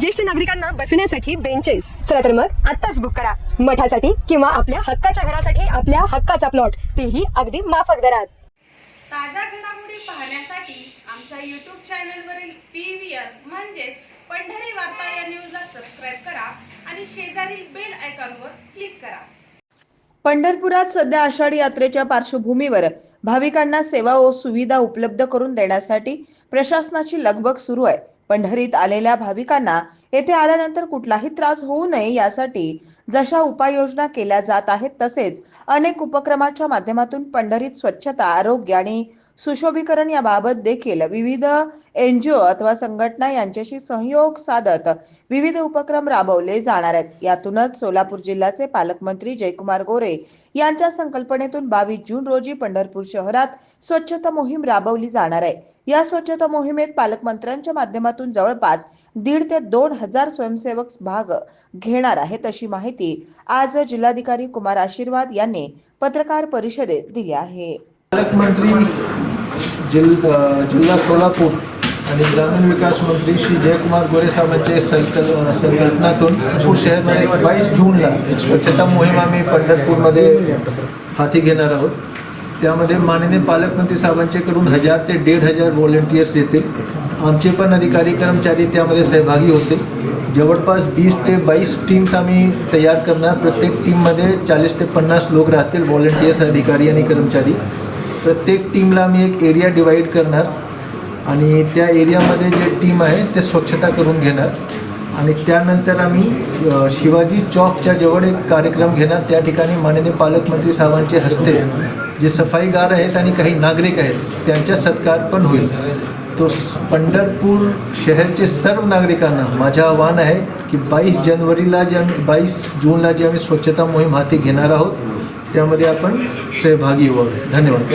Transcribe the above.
ज्येष्ठ नागरिकांना बसण्यासाठी बेंचेस चला तर मग आत्ताच बुक करा. मठासाठी किंवा आपल्या हक्काच्या घरासाठी आपल्या हक्काचा प्लॉट तेही अगदी माफक दरात. ताज्या घडामोडी पाहण्यासाठी आमच्या यूट्यूब चॅनलवरील पी व्ही आर म्हणजेच पंढरी वार्ता या न्यूजला सबस्क्राईब करा आणि शेजारील बेल आयकॉनवर क्लिक करा. पंढरपुरात सध्या आषाढी यात्रेच्या पार्श्वभूमीवर भाविकांना सेवा व सुविधा उपलब्ध करून देण्यासाठी प्रशासनाची लगबग सुरू आहे. पंढरीत आलेल्या भाविकांना येथे आल्यानंतर कुठलाही त्रास होऊ नये यासाठी जशा उपाययोजना केल्या जात आहेत तसेच अनेक उपक्रमाच्या माध्यमातून पंढरीत स्वच्छता आरोग्य आणि सुशोभीकरण याबाबत देखील विविध एन जी ओ अथवा संघटना यांच्याशी सहयोग साधत विविध उपक्रम राबवले जाणार आहेत. यातूनच सोलापूर जिल्ह्याचे पालकमंत्री जयकुमार गोरे यांच्या संकल्पनेतून बावीस जून रोजी पंढरपूर शहरात स्वच्छता मोहीम राबवली जाणार आहे. या स्वच्छता मोहिमेत पालकमंत्र्यांच्या माध्यमातून जवळपास दीड ते दोन हजार स्वयंसेवक भाग घेणार आहेत अशी माहिती आज जिल्हाधिकारी कुमार आशीर्वाद यांनी पत्रकार परिषदेत दिली आहे. पालकमंत्री जिल जिल्हा सोलापूर आणि ग्रामीण विकास मंत्री श्री जयकुमार गोरे साहेबांच्या संकल संकल्पनातून नागपूर शहरामध्ये बावीस जूनला स्वच्छता मोहीम आम्ही पंढरपूरमध्ये हाती घेणार आहोत. त्यामध्ये माननीय पालकमंत्री साहेबांच्याकडून हजार ते दीड हजार व्हॉलेंटियर्स येतील. आमचे पण अधिकारी कर्मचारी त्यामध्ये सहभागी होते जवळपास वीस ते बावीस टीम्स आम्ही तयार करणार. प्रत्येक टीममध्ये चाळीस ते पन्नास लोक राहतील व्हॉलेंटियर्स अधिकारी आणि कर्मचारी. प्रत्येक टीमला आम्ही एक एरिया डिवाईड करणार आणि त्या एरियामध्ये जे टीम आहे ते स्वच्छता करून घेणार. आणि त्यानंतर आम्ही शिवाजी चौकच्या जवळ एक कार्यक्रम घेणार. त्या ठिकाणी माननीय पालकमंत्री साहेबांचे हस्ते जे सफाईगार आहेत आणि काही नागरिक आहेत त्यांचा सत्कार पण होईल. तो पंढरपूर शहरचे सर्व नागरिकांना माझं आव्हान आहे की बाईस जानेवारीला जे आम्ही बाईस जूनला जे आम्ही स्वच्छता मोहीम हाती घेणार आहोत त्यामध्ये आपण सहभागी व्हावे. धन्यवाद.